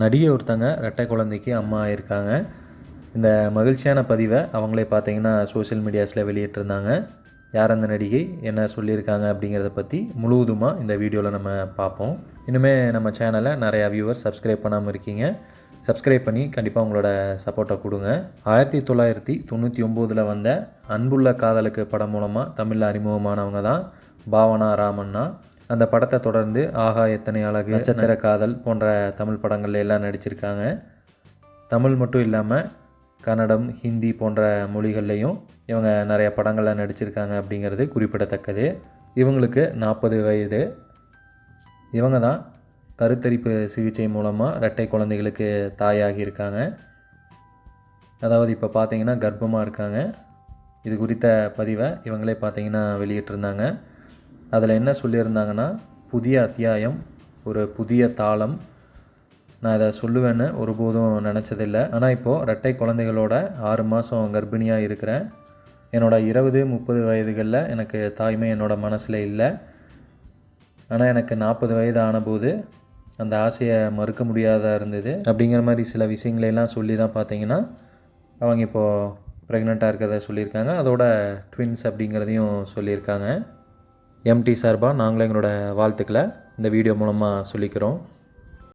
நடிகை ஒருத்தங்க ரெட்டை குழந்தைக்கு அம்மா ஆயிருக்காங்க இந்த மகிழ்ச்சியான பதிவை அவங்களே பார்த்தீங்கன்னா சோஷியல் மீடியாஸில் வெளியிட்டிருந்தாங்க. யார் அந்த நடிகை என்ன சொல்லியிருக்காங்க அப்படிங்கிறத பற்றி முழுவதுமாக இந்த வீடியோவில் நம்ம பார்ப்போம். இனிமேல் நம்ம சேனலை நிறையா வியூவர் சப்ஸ்கிரைப் பண்ணாமல் இருக்கீங்க. சப்ஸ்கிரைப் பண்ணி கண்டிப்பாக உங்களோட சப்போர்ட்டை கொடுங்க. ஆயிரத்தி தொள்ளாயிரத்தி தொண்ணூற்றி ஒம்போதில் வந்த அன்புள்ள காதலுக்கு படம் மூலமாக தமிழில் அறிமுகமானவங்க தான் பாவனா ராமண்ணா. அந்த படத்தை தொடர்ந்து ஆகா எத்தனை அழகு நட்சத்திர காதல் போன்ற தமிழ் படங்கள்ல எல்லாம் நடிச்சிருக்காங்க. தமிழ் மட்டும் இல்லாமல் கன்னடம் ஹிந்தி போன்ற மொழிகள்லையும் இவங்க நிறைய படங்களில் நடிச்சிருக்காங்க அப்படிங்கிறது குறிப்பிடத்தக்கது. இவங்களுக்கு நாற்பது வயது. இவங்க தான் கருத்தரிப்பு சிகிச்சை மூலமாக இரட்டை குழந்தைகளுக்கு தாயாகி இருக்காங்க. அதாவது இப்போ பார்த்தீங்கன்னா கர்ப்பமாக இருக்காங்க. இது குறித்த பதிவை இவங்களே பார்த்தீங்கன்னா வெளியிட்டிருந்தாங்க. அதில் என்ன சொல்லியிருந்தாங்கன்னா புதிய அத்தியாயம் ஒரு புதிய தாளம். நான் இதை சொல்லுவேன்னு ஒருபோதும் நினச்சதில்லை. ஆனால் இப்போது ரெட்டை குழந்தைகளோட ஆறு மாதம் கர்ப்பிணியாக இருக்கிறேன். என்னோட இருபது முப்பது வயதுகளில் எனக்கு தாய்மை என்னோட மனசில் இல்லை. ஆனால் எனக்கு நாற்பது வயது ஆனபோது அந்த ஆசையை மறுக்க முடியாதா இருந்தது. அப்படிங்கிற மாதிரி சில விஷயங்களையெல்லாம் சொல்லி தான் பார்த்தீங்கன்னா அவங்க இப்போது ப்ரெக்னெண்ட்டாக இருக்கிறத சொல்லியிருக்காங்க. அதோட ட்வின்ஸ் அப்படிங்கிறதையும் சொல்லியிருக்காங்க. எம்டி சார்பாக நாங்களும் எங்களோட வாழ்த்துக்களை இந்த வீடியோ மூலமாக சொல்லிக்கிறோம்.